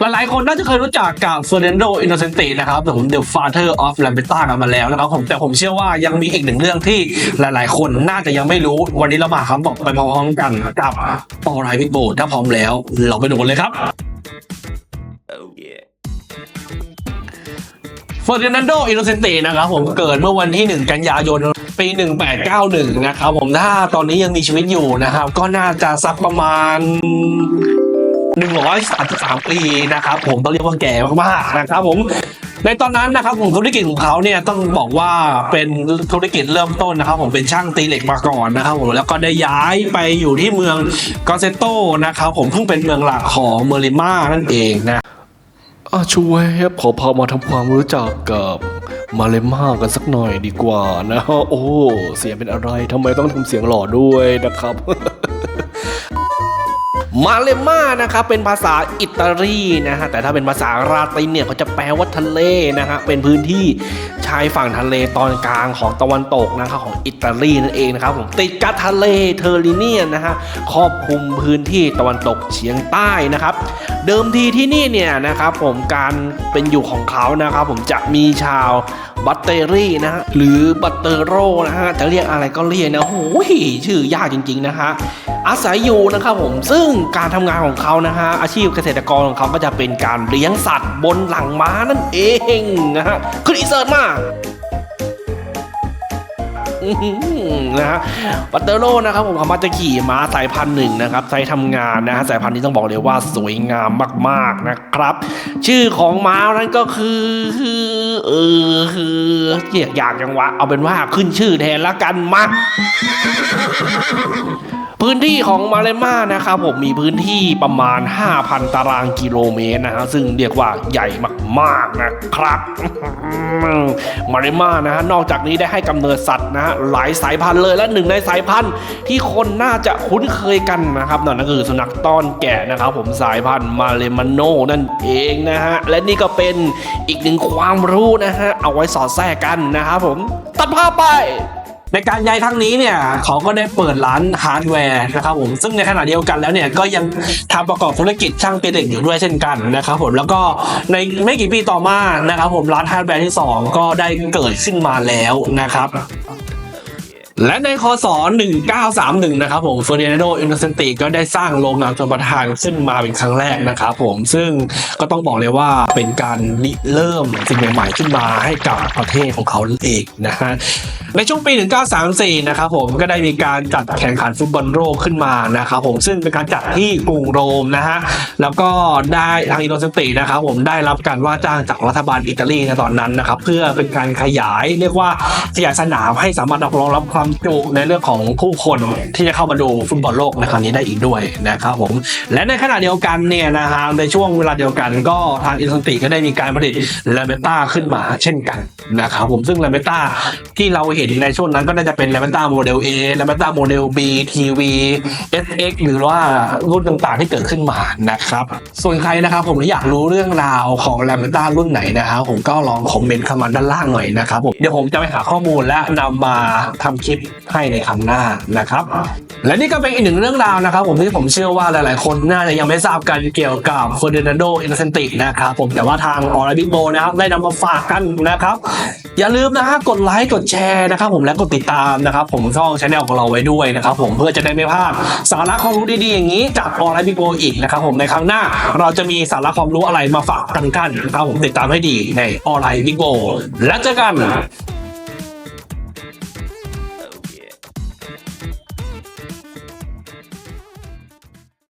หลายๆคนน่าจะเคยรู้จักกับเฟอร์นันโดอินโนเซนตินะครับผม The Father of Lamberta กันมาแล้วนะครับผมแต่ผมเชื่อว่ายังมีอีกหนึ่งเรื่องที่หลายๆ คนน่าจะยังไม่รู้วันนี้เรามาครับบอกไปพร้อมๆกันกับปอไรพิกโบถ้าพร้อมแล้ว เราไปดูกันเลยครับเฟอร์ดินานโดอินโนเซนตินะครับผมเกิดเมื่อวันที่ 1 กันยายนปี 1891 นะครับผมถ้าตอนนี้ยังมีชีวิตอยู่นะครับ ก็น่าจะสักประมาณ 133 ปีนะครับผมต้องเรียกว่าแก่มากๆนะครับผมในตอนนั้นนะครับผมธุรกิจของเขาเนี่ยต้องบอกว่าเป็นธุรกิจเริ่มต้นนะครับ ผมเป็นช่างตีเหล็กมาก่อนนะครับผมแล้วก็ได้ย้ายไปอยู่ที่เมืองกอเซโตนะครับผมเพิ่งเป็นเมืองหลักของเมอริมานั่นเองนะอาช่วยขอพามาทำความรู้จักกับมาเลม่ากันสักหน่อยดีกว่านะ โอ้เสียงเป็นอะไรทำไมต้องทำเสียงหล่อด้วยนะครับ มาเลม่านะครับเป็นภาษาอิตาลีนะฮะแต่ถ้าเป็นภาษาลาตินเนี่ยเขาจะแปลว่าทะเลนะฮะเป็นพื้นที่ ชายฝั่งทะเลตอนกลางของตะวันตกนะครับของอิตาลีนั่นเองนะครับผมติดกับทะเลเทอริเนียนนะฮะครอบคลุมพื้นที่ตะวันตกเฉียงใต้นะครับ เดิมทีที่นี่เนี่ยนะครับผมการเป็นอยู่ของเขานะครับผมจะมีชาวบัตเตอรี่นะฮะหรือบัตเตอโรนะฮะจะเรียกอะไรก็เรียกนะโอ้ยชื่อยากจริงๆนะฮะอาศัยอยู่นะครับผมซึ่งการทำงานของเขานะฮะอาชีพเกษตรกรของเขาก็จะเป็นการเลี้ยงสัตว์บนหลังม้านั่นเองนะฮะขึ้นอีเสิร์ตมากอื้อหือ นะฮะบัตเตอร์โลนะครับผมเขามาจะขี่ม้าสายพันธุ์หนึ่งนะครับใช้ทำงานนะฮะสายพันธุ์นี้ต้องบอกเลยว่าสวยงามมากๆนะครับ ชื่อของม้านั้นก็คือเออคือเียกยากจังวะ เอาเป็นว่าขึ้นชื่อแทนละกันมาพื้นที่ของมาเลมานะครับผมมีพื้นที่ประมาณ 5,000 ตารางกิโลเมตรนะฮะซึ่งเรียกว่าใหญ่มากๆนะครับ มาเลมานะฮะนอกจากนี้ได้ให้กำเนิดสัตว์นะฮะหลายสายพันธุ์เลยและหนึ่งในสายพันธุ์ที่คนน่าจะคุ้นเคยกันนะครับนั่นก็คือสุนัขต้อนแกะนะครับผมสายพันธุ์มาเลมาโนนั่นเองนะฮะและนี่ก็เป็นอีกหนึ่งความรู้นะฮะเอาไว้สอดแทรกกันนะครับผมตัดภาพไปในการย้ายครั้งนี้เนี่ยเขาก็ได้เปิดร้านฮาร์ดแวร์นะครับผมซึ่งในขณะเดียวกันแล้วเนี่ยก็ยังทำประกอบธุรกิจช่างตีเหล็กอยู่ด้วยเช่นกันนะครับผมแล้วก็ในไม่กี่ปีต่อมานะครับผมร้านฮาร์ดแวร์ที่ 2 ก็ได้เกิดขึ้นมาแล้วนะครับ และในคศ1931 นะครับผมเฟอร์นันโดอินโนเซนติก็ได้สร้างโรงงานชนประทานขึ้นมาเป็นครั้งแรกนะครับผมซึ่งก็ต้องบอกเลยว่าเป็นการริเริ่มสิ่งใหม่ๆขึ้นมาให้กับประเทศของเขาเองนะฮะในช่วงปี 1934 นะครับผมก็ได้มีการจัดแข่งขันฟุตบอลโลกขึ้นมานะครับผมซึ่งเป็นการจัดที่กรุงโรมนะฮะแล้วก็ได้ทางอินโดนีเซนตินะครับผมได้รับการว่าจ้างจากรัฐบาลอิตาลีในตอนนั้นนะครับเพื่อเป็นการขยายเรียกว่าขยายสนามให้สามารถรองรับความจุในเรื่องของผู้คนที่จะเข้ามาดูฟุตบอลโลกในครั้งนี้ได้อีกด้วยนะครับผมและในขณะเดียวกันเนี่ยนะฮะในช่วงเวลาเดียวกันก็ทางอินโนเซนติก็ได้มีการผลิตลาเบต้าขึ้นมาเช่นกันนะครับผมซึ่งลาเบต้าที่เราเห็นในช่วงนั้นก็น่าจะเป็นแลาเบต้าโมเดล A ลาเบต้าโมเดล B TV SX หรือว่ารุ่นต่างๆที่เกิดขึ้นมานะครับ ส่วนใครนะครับผมที่อยากรู้เรื่องราวของแลาเบต้ารุ่นไหนนะครับผมก็ลองคอมเมนต์เข้ามาด้านล่างหน่อยนะครับผมเดี๋ยวผมจะไปหาข้อมูลและนำมาทำคลิปให้ในครั้งหน้านะครับ และนี่ก็เป็นอีกหนึ่งเรื่องราวนะครับ ผมที่ผมเชื่อว่าหลายๆ คนน่าจะยังไม่ทราบกันเกี่ยวกับเฟอร์ดินานโดอินเซนตินะครับผมแต่ว่าทางออร์บิโบนะครับได้นำมาฝากกันนะครับ อย่าลืมนะครับกดไลค์กดแชร์นะครับผมและกดติดตามนะครับผมช่องช anel ของเราไว้ด้วยนะครับผมเพื่อจะได้ไม่พลาดสาระความรู้ดีๆอย่างนี้จากออนไลน์บิโบอีกนะครับผมในครั้งหน้า เราจะมีสาระความรู้อะไรมาฝากกันกันนะครับผมติดตามให้ดีในออนไลน์บิโบแล้วเจอกัน